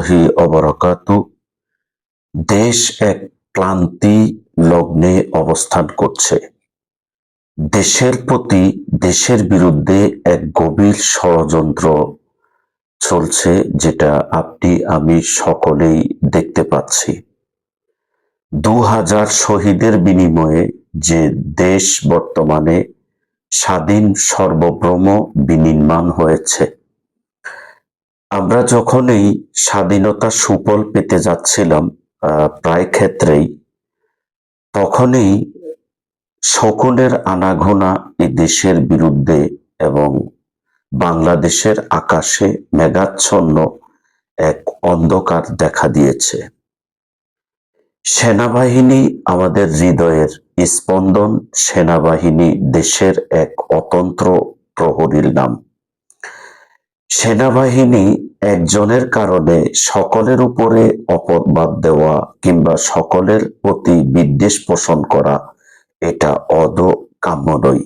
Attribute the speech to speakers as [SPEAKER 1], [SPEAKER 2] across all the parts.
[SPEAKER 1] রহমতুল্লাহি অবরাকাতু দেশ এক ক্লান্তি লগ্নে অবস্থান করছে। দেশের প্রতি, দেশের বিরুদ্ধে এক গভীর ষড়যন্ত্র চলছে, যেটা আপনি, আমি সকলেই দেখতে পাচ্ছি। দু হাজার শহীদের বিনিময়ে যে দেশ বর্তমানে স্বাধীন সর্বভ্রম বিনির্মাণ হয়েছে। আমরা যখনই স্বাধীনতা সুফল পেতে যাচ্ছিলাম প্রায় ক্ষেত্রেই, তখনই শকুনের আনাঘোনা এই দেশের বিরুদ্ধে এবং বাংলাদেশের আকাশে মেঘাচ্ছন্ন এক অন্ধকার দেখা দিয়েছে। সেনাবাহিনী আমাদের হৃদয়ের স্পন্দন, সেনাবাহিনী দেশের এক অতন্ত্র প্রহরীর নাম। সেনাবাহিনী একজনের কারণে সকলের উপরে অপবাদ দেওয়া কিংবা সকলের প্রতি বিদ্বেষ পোষণ করা এটা অদ কাম্য নয়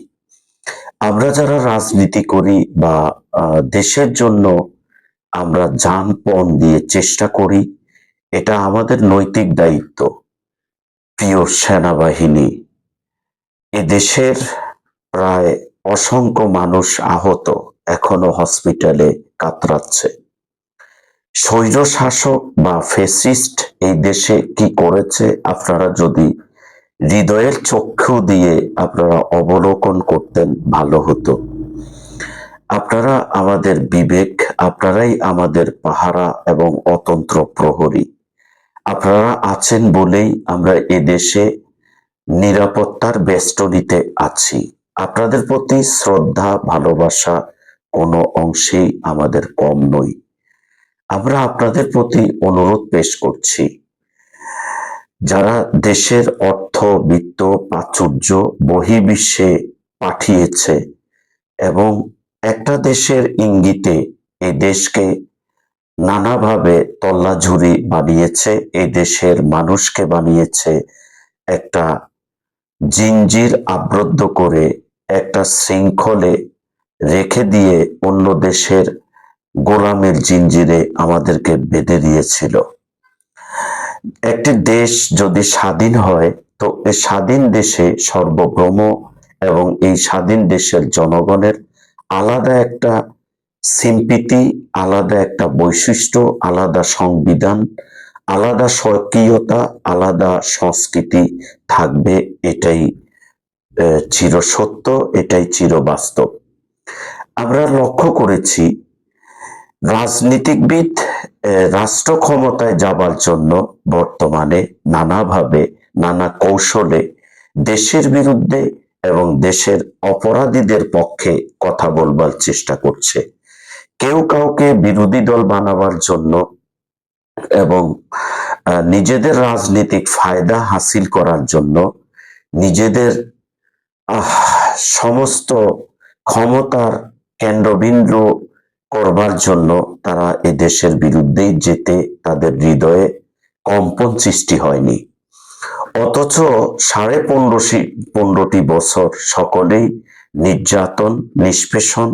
[SPEAKER 1] আমরা যারা রাজনীতি করি বা দেশের জন্য আমরা যানপণ দিয়ে চেষ্টা করি, এটা আমাদের নৈতিক দায়িত্ব। প্রিয় সেনাবাহিনী, এ দেশের প্রায় অসংখ্য মানুষ আহত। এখনও হসপিটালে কাতরাচ্ছে। স্বৈর শাসক বা ফেসিস্ট এই দেশে কি করেছে আপনারা যদি হৃদয়ের চক্ষু দিয়ে আপনারা অবলোকন করতেন ভালো হতো। আপনারা আমাদের বিবেক, আপনারাই আমাদের পাহারা এবং অতন্ত্র প্রহরী। আপনারা আছেন বলেই আমরা এদেশে নিরাপত্তার বেষ্টনীতে আছি। আপনাদের প্রতি শ্রদ্ধা, ভালোবাসা কোনো অংশেই আমাদের কম নই। আমরা আপনাদের প্রতি অনুরোধ পেশ করছি, যারা দেশের অর্থ, বিত্ত, প্রাচুর্য বহির্বিশ্বে পাঠিয়েছে এবং একটা দেশের ইঙ্গিতে এই দেশকে নানাভাবে তল্লাঝুরি বানিয়েছে এই দেশের মানুষকে বানিয়েছে একটা জিঞ্জির আবদ্ধ করে, একটা শৃঙ্খলে রেখে দিয়ে অন্য দেশের গোলামের জিঞ্জিরে আমাদেরকে বেঁধে দিয়েছিল। একটি দেশ যদি স্বাধীন হয়, তো এই স্বাধীন দেশে সর্বভ্রম এবং এই স্বাধীন দেশের জনগণের আলাদা একটা সিম্পিতি, আলাদা একটা বৈশিষ্ট্য, আলাদা সংবিধান, আলাদা স্বকীয়তা, আলাদা সংস্কৃতি থাকবে। এটাই চিরসত্য, এটাই চিরবাস্তব। আমরা লক্ষ্য করেছি রাজনীতিকবিদ রাষ্ট্র ক্ষমতায় যাবার জন্য বর্তমানে নানাভাবে, নানা কৌশলে দেশের বিরুদ্ধে এবং দেশের অপরাধীদের পক্ষে কথা বলবার চেষ্টা করছে। কেউ কাউকে বিরোধী দল বানাবার জন্য এবং নিজেদের রাজনৈতিক ফায়দা হাসিল করার জন্য নিজেদের সমস্ত ক্ষমতার কেন্দ্রবিন্দু করবার জন্য তারা এ দেশের বিরুদ্ধেই যেতে তাদের হৃদয়ে কম্পন সৃষ্টি হয়নি। অথচ সাড়ে পনেরোশি, পনেরোটি বছর সকলেই নির্যাতন, নিষ্পেষণ,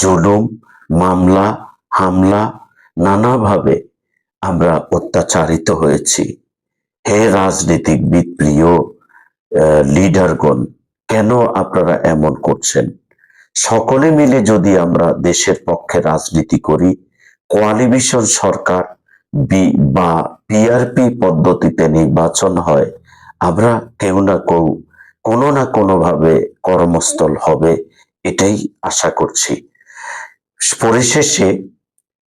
[SPEAKER 1] জুলুম, মামলা, হামলা নানাভাবে আমরা অত্যাচারিত হয়েছি। হে রাজনীতিকবিদ প্রিয় লিডারগণ, কেন আপনারা এমন করছেন? সকলে মিলে যদি আমরা দেশের পক্ষে রাজনীতি করি কোয়ালিভিশন সরকার বি- বা পিআরপি পদ্ধতিতে নির্বাচন হয়, আমরা কেউ না কেউ, কোনো না কোনো ভাবে কর্মস্থল হবে, এটাই আশা করছি। পরিশেষে,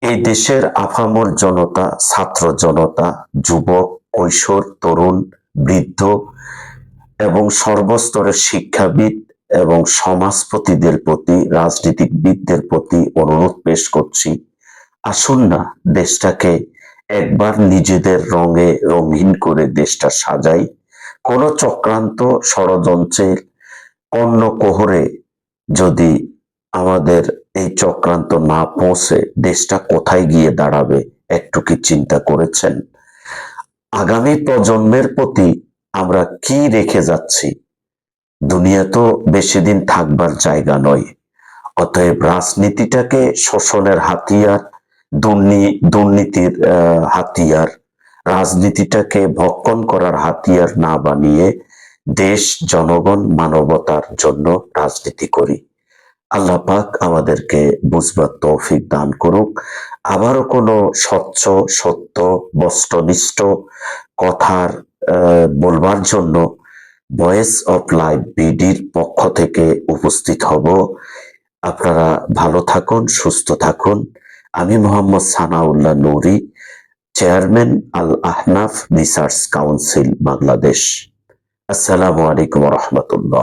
[SPEAKER 1] এই দেশের আফামর জনতা, ছাত্র জনতা, যুবক, কৈশোর, তরুণ, বৃদ্ধ এবং সর্বস্তরের শিক্ষাবিদ এবং সমাজপতিদের প্রতি, রাজনীতিবিদদের প্রতি অনুরোধ পেশ করছি। আসুন না দেশটাকে একবার নিজেদের রঙে রঙিন করে দেশটা সাজাই। কোন চক্রান্ত ষড়যন্ত্রের অন্য কোহরে যদি আমাদের এই চক্রান্ত না পৌঁছে, দেশটা কোথায় গিয়ে দাঁড়াবে একটু কি চিন্তা করেছেন? আগামী প্রজন্মের প্রতি আমরা কি রেখে যাচ্ছি? দুনিয়া তো বেশি দিন থাকবার জায়গা নয়। অতএব রাজনীতিটাকে শোষণের হাতিয়ার, দুর্নী- দুর্নীতির হাতিয়ার, রাজনীতিটাকে ভক্ষণ করার হাতিয়ার না বানিয়ে দেশ, জনগণ মানবতার জন্য রাজনীতি করি। আল্লাহ পাক আমাদেরকে বুঝবার তৌফিক দান করুক। আবারও কোনো স্বচ্ছ, সত্য, বস্তুনিষ্ঠ কথার বলবার জন্য ভয়েস অফ লাইভ বিডির পক্ষ থেকে উপস্থিত হব। আপনারা ভালো থাকুন, সুস্থ থাকুন। আমি Mohammad Sanaullah Nuri, chairman Al Ahnaf research council, Bangladesh. আসসালামু আলাইকুম রহমতুল্লাহ।